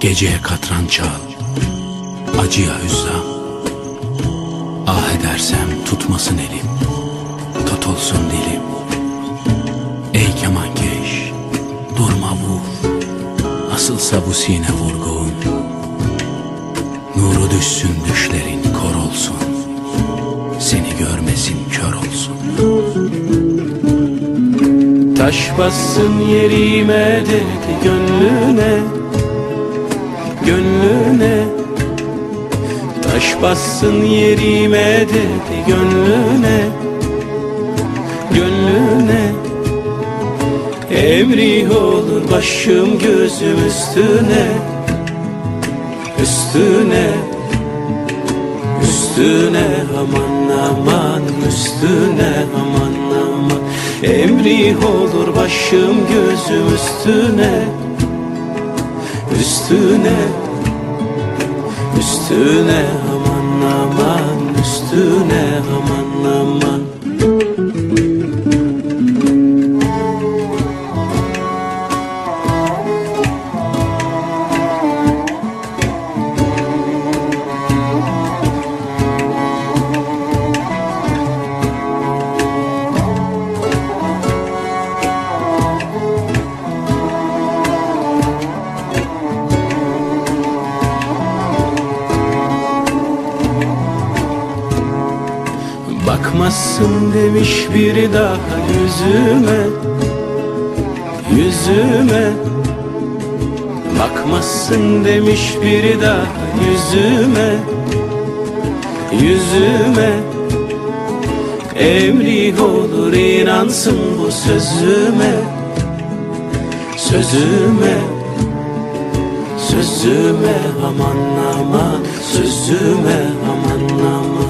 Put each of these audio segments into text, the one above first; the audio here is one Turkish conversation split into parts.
Geceye katran çal. Acıya hüzzam Ah edersem tutmasın elim. Tutulsun dilim. Ey kemankeş Durma vur. Nasılsa bu sine vurgun. Nuru düşsün düşlerin kor olsun. Seni görmesin kör olsun. Taş bassın yerime de gönlüne Gönlüne. Taş bassın yerime de ki gönlüne. Gönlüne. Emri olur başım gözüm üstüne. Üstüne. Üstüne aman aman Üstüne aman aman. Emri olur başım gözüm üstüne Üstüne Üstüne aman aman Üstüne aman aman biri daha yüzüme Yüzüme. Bakmazsın demiş biri daha yüzüme Yüzüme. Emri olur inansın bu sözüme Sözüme. Sözüme aman aman Sözüme aman aman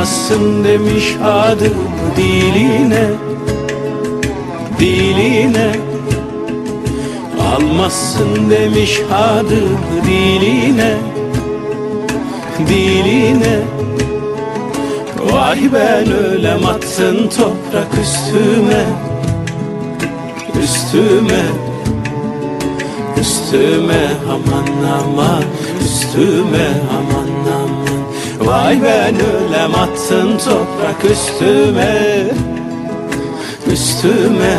Almazsın demiş adımı diline Diline. Almazsın demiş adımı diline Diline. Vay ben ölem attın toprak üstüme Üstüme. Üstüme aman aman Üstüme aman aman Vay ben ölem attın toprak üstüme. Üstüme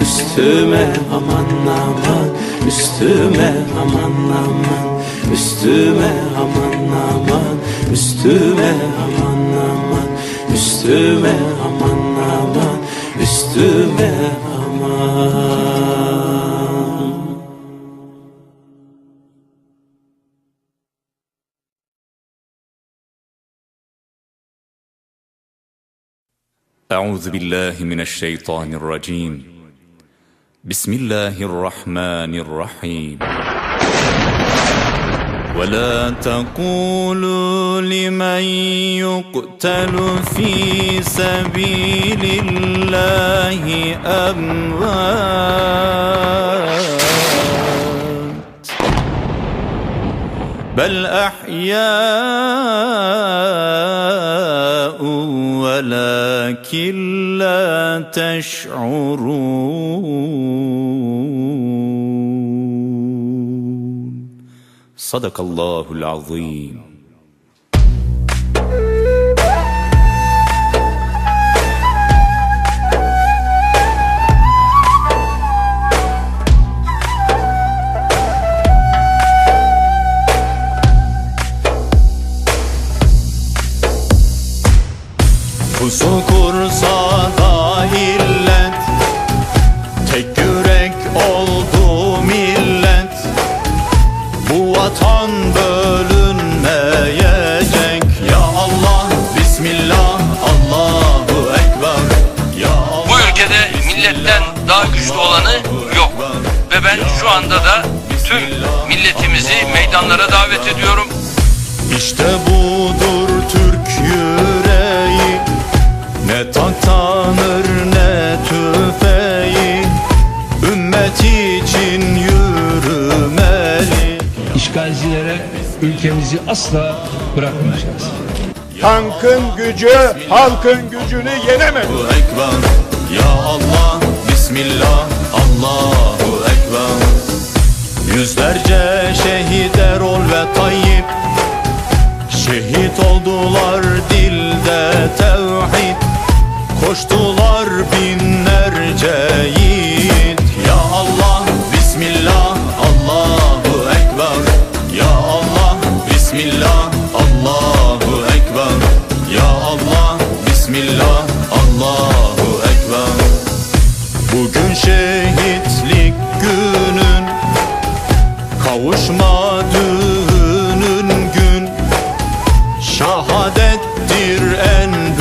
Üstüme aman aman. Üstüme aman aman. Üstüme aman aman. Üstüme aman aman. Üstüme aman aman. Üstüme aman أعوذ بالله من الشيطان الرجيم. بسم الله الرحمن الرحيم. ولا تقولوا لمن يقتل في سبيل الله أموات. بل أحياء ولكن لا تشعرون. صدق الله العظيم. oldu millet. Bu vatan bölünmeyecek Ya Allah, Bismillah, Allahu Ekber. Ya Allah, Bu ülkede milletten daha güçlü olanı yok. Ve ben şu anda da tüm milletimizi meydanlara davet ediyorum. İşte budur Türk yüreği. asla bırakmayacağız. Tankın gücü halkın gücünü yenemez. Ya Allah, Bismillah, Allahu Ekber. Yüzlerce şehit Erol ve Tayyip Şehit oldular dilde tevhid Koştular saadettir en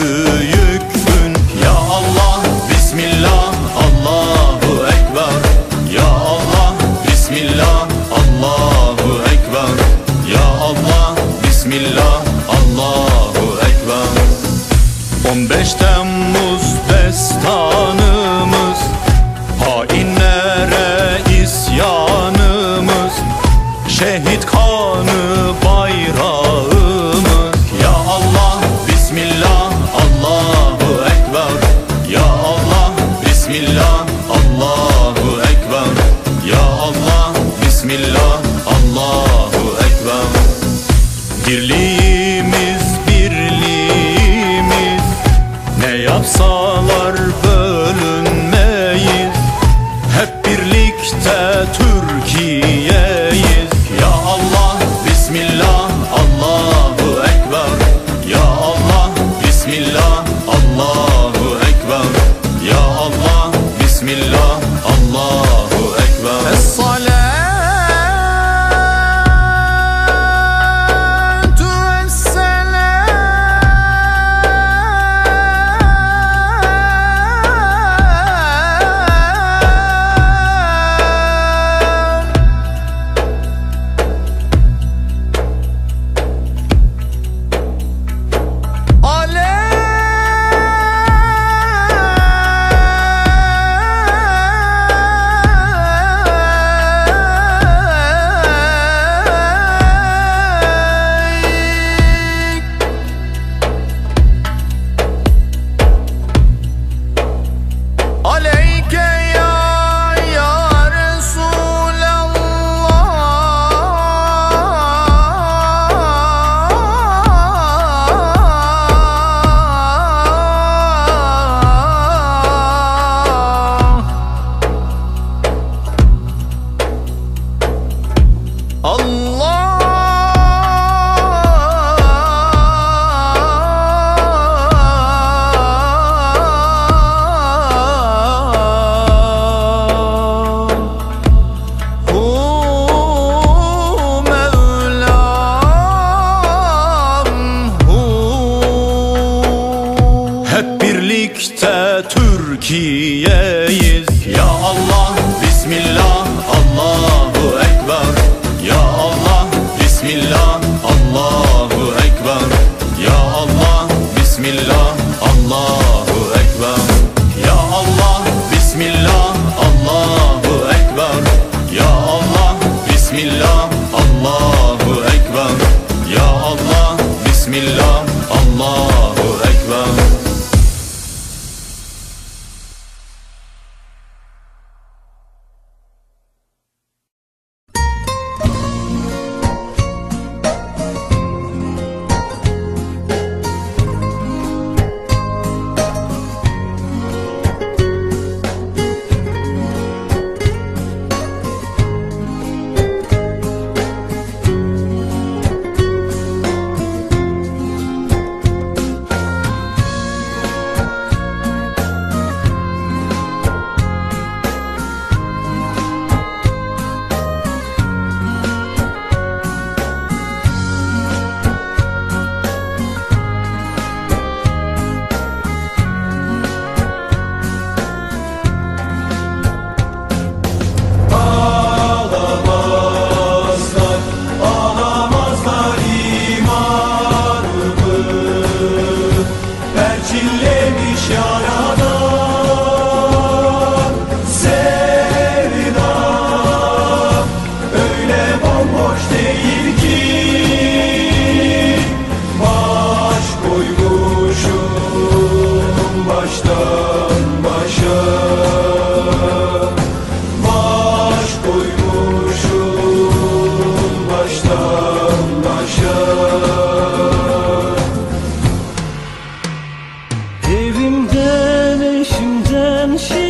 是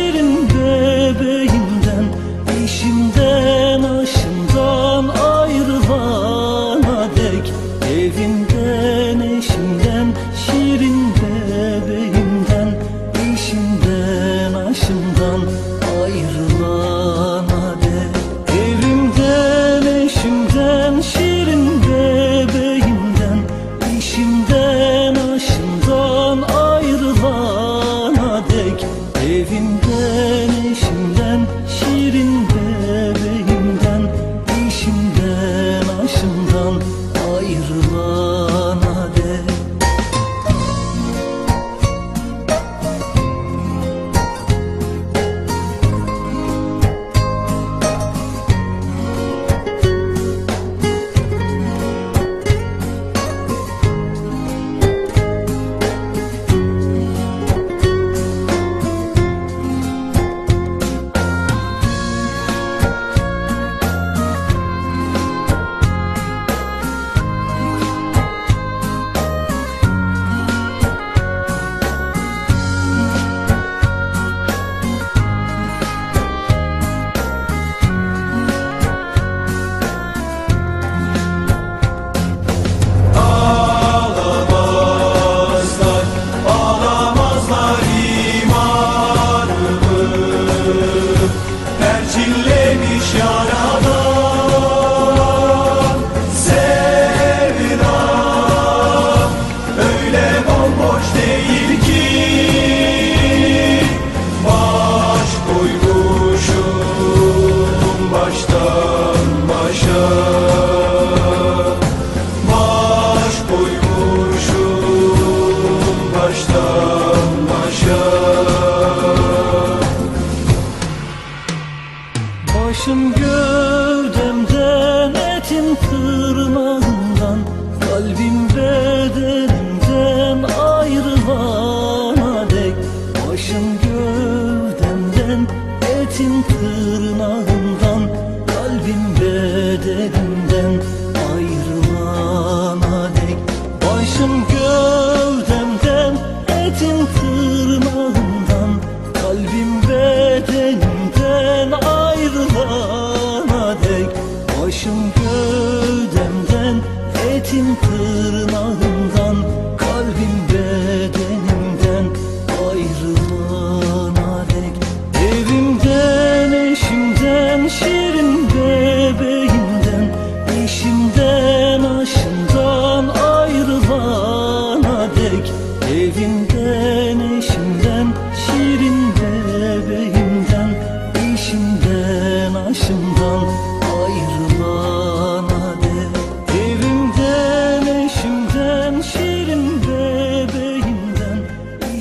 tırnağımdan Kalbim bedenimden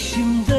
新的。